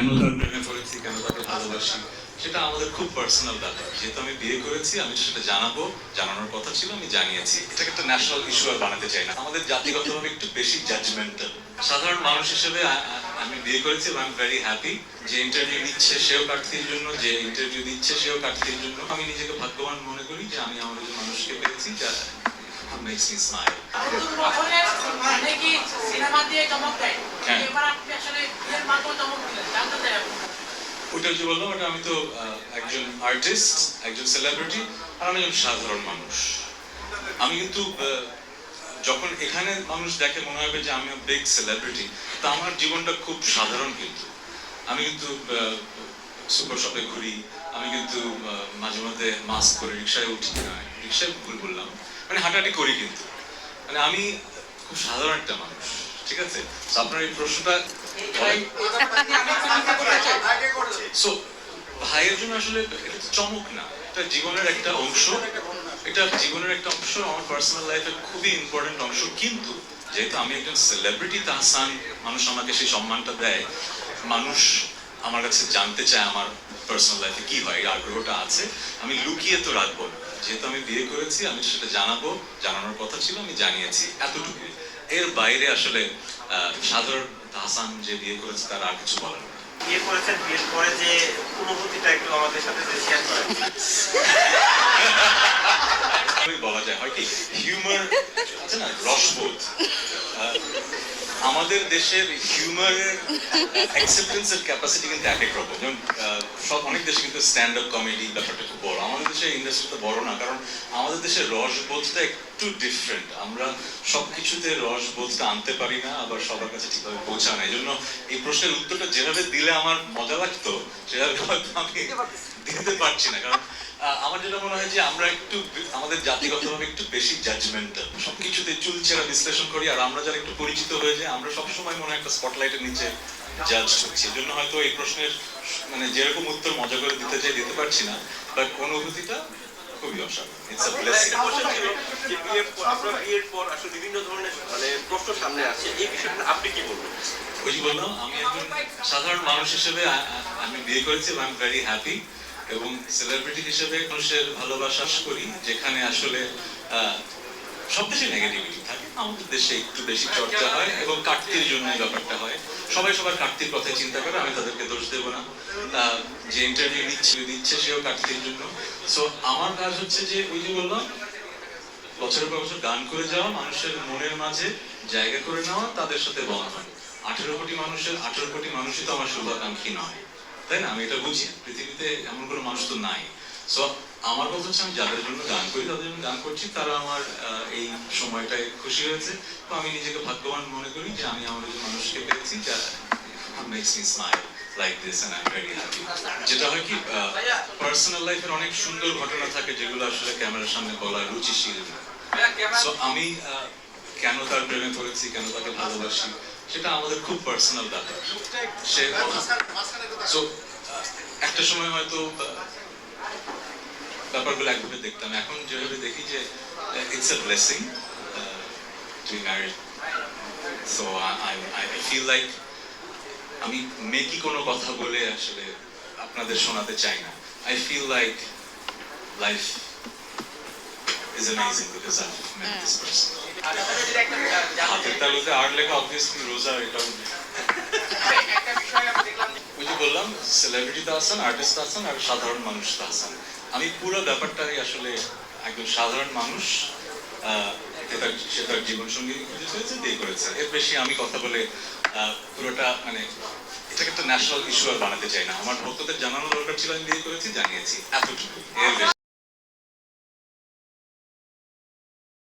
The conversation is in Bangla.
কেন তার প্রেমে পড়েছি কেন তাকে ভালোবাসি? সেটা আমাদের খুব পার্সোনাল ব্যাপার। যেহেতু আমি বিয়ে করেছি আমি সেটা জানাব। জানানোর কথা ছিল আমি জানিয়েছি। এটাকে একটা ন্যাশনাল ইস্যু আর বানাতে চাই না। আমাদের জাতিগতভাবে একটু বেশি জাজমেন্টাল সাধারণ মানুষ হিসেবে আমি বিয়ে করেছি এবং আমি ভেরি হ্যাপি যে ইন্টারভিউ নিচ্ছে সেও প্রার্থীর জন্য যে ইন্টারভিউ দিচ্ছে সেও প্রার্থীর জন্য। আমি নিজেকে ভাগ্যবান মনে করি যে আমি আমার মানুষকে পেয়েছি যা মেক্স মি স্মাইল কি সিনেমা দিয়ে চমক দেয়? ওইটা যে বললাম ওটা আমি তো একজন আর্টিস্ট একজন সেলিব্রিটি আর আমি একজন সাধারণ মানুষ। আমি কিন্তু যখন এখানে মানুষ দেখে মনে হবে যে আমি বিগ সেলিব্রিটি তা আমার জীবনটা খুব সাধারণ কিন্তু। আমি কিন্তু সুপার শপে ঘুরি, আমি কিন্তু মাঝে মধ্যে মাস্ক করে রিক্সায় উঠি, না, রিক্সায় ভুল বললাম মানে হাঁটাহাঁটি করি কিন্তু। মানে আমি খুব সাধারণ একটা মানুষ, ঠিক আছে? আপনার এই প্রশ্নটা সো ভাইয়ের জন্য আসলে চমক না। এটা জীবনের একটা অংশ। এটা জীবনের একটা অংশ, আমার পার্সোনাল লাইফের খুবই ইম্পর্টেন্ট অংশ। কিন্তু যেহেতু আমি একজন সেলিব্রিটি তাহসান, মানুষ আমাকে সেই সম্মানটা দেয়। মানুষ আমার কাছে জানতে চায় আমার পার্সোনাল লাইফে কি হয় আগ্রহটা আছে। আমি লুকিয়ে তো রাখব যেহেতু আমি বিয়ে করেছি, আমি সেটা জানাব। জানানোর কথা ছিল, আমি জানিয়েছি এতটুকু এর বাইরে আসলে সাধারণ তাহসান যে বিয়ে করেছে তার আর কিছু বলার বিয়ে করেছেন বিয়ের পরে যে অনুভূতিটা একটু আমাদের সাথে শেয়ার করেন। বলা যায় হয় কি? হিউমার আছে না রসবোধ। আমাদের দেশের হিউমারের অ্যাকসেপ্টেন্সের ক্যাপাসিটি কিন্তু এক এক রকম। যেমন সব অনেক দেশে কিন্তু স্ট্যান্ড আপ কমেডি ব্যাপারটা খুব বড়। আমাদের দেশের ইন্ডাস্ট্রিটা বড় না কারণ আমাদের দেশের রস রসবোধটা একটু ডিফারেন্ট আমরা সব কিছুতে রসবোধটা আনতে পারি না আবার সবার কাছে ঠিকভাবে পৌঁছায় না। এই জন্য এই প্রশ্নের উত্তরটা যেভাবে দিলে আমার মজা লাগতো সেভাবে হয়তো আমি দিতে পারছি না কারণ আমার যেটা মনে হয় যে আমরা একটু আমাদের জাতিগতভাবে একটু বেশি জাজমেন্টাল সবকিছুতে চুলচেরা বিশ্লেষণ করি আর আমরা যারা একটু পরিচিত হয়ে যাই আমরা সবসময় মনে একটা স্পটলাইটের নিচে জাজ হয়তো এই প্রশ্নের মানে যেরকম উত্তর মজা করে দিতে চাই দিতে পারছি না বাট অনুভূতিটা খুবই ইটস আ ব্লেসিং আপনার বিয়ের পর আসলে বিভিন্ন ধরনের মানে প্রশ্ন সামনে আসছে এই বিষয়টা আপনি কি বলবেন? ওই বললাম আমি একজন সাধারণ মানুষ হিসেবে আমি বিয়ে করেছি এবং আমি ভেরি হ্যাপি এবং সেলিব্রিটি হিসেবে মানুষের ভালোবাসা করি যেখানে আসলে সব নেগেটিভিটি থাকে। আমাদের দেশে একটু বেশি চর্চা হয় এবং কাটতির জন্য ব্যাপারটা হয়। সবাই সবার কাটতির কথাই চিন্তা করে, আমি তাদেরকে দোষ দেবো না। যে ইন্টারভিউ নিচ্ছে দিচ্ছে সেও কাটতির জন্য। সো আমার কাজ হচ্ছে যে ওই যে বললাম, বছরের পর বছর গান করে যাওয়া, মানুষের মনের মাঝে জায়গা করে নেওয়া, তাদের সাথে বলা হয়। আঠেরো কোটি মানুষের, আঠেরো কোটি মানুষই তো আমার শুভাকাঙ্ক্ষী নয়। তাই না? আমি এটা বুঝি। পৃথিবীতে এমন কোনো মানুষ তো নাই। সো আমার কথা হচ্ছে আমি যাদের জন্য গান করি, তাদের জন্য গান করছি। তারা আমার এই সময়টায় খুশি হয়েছে। তো আমি নিজেকে ভাগ্যবান মনে করি যে আমি আমার মানুষকে পেয়েছি যেটা হয় কি পার্সোনাল লাইফের অনেক সুন্দর ঘটনা থাকে যেগুলো আসলে ক্যামেরার সামনে বলা রুচিশীল আমি কেন তার প্রেমে পড়েছি, কেন তাকে ভালোবাসি সেটা আমাদের খুব পার্সোনাল ব্যাপার। সে একটা সময় হয়তো ব্যাপারগুলো একভাবে দেখতাম। এখন যেভাবে দেখি যে it's a blessing to be married so I I feel like আমি মেকি কোনো কথা বলে আসলে আপনাদের শোনাতে চাই না। I feel like life is amazing because I this person হাতের আমি পুরো ব্যাপারটাই আসলে একজন সাধারণ মানুষ সে তার জীবন সঙ্গী খুঁজে করেছে। এর বেশি আমি কথা বলে পুরোটা মানে এটাকে একটা ন্যাশনাল ইস্যু আর বানাতে চাই না। আমার ভক্তদের জানানো দরকার ছিল, আমি বিয়ে করেছি, জানিয়েছি, এতটুকু।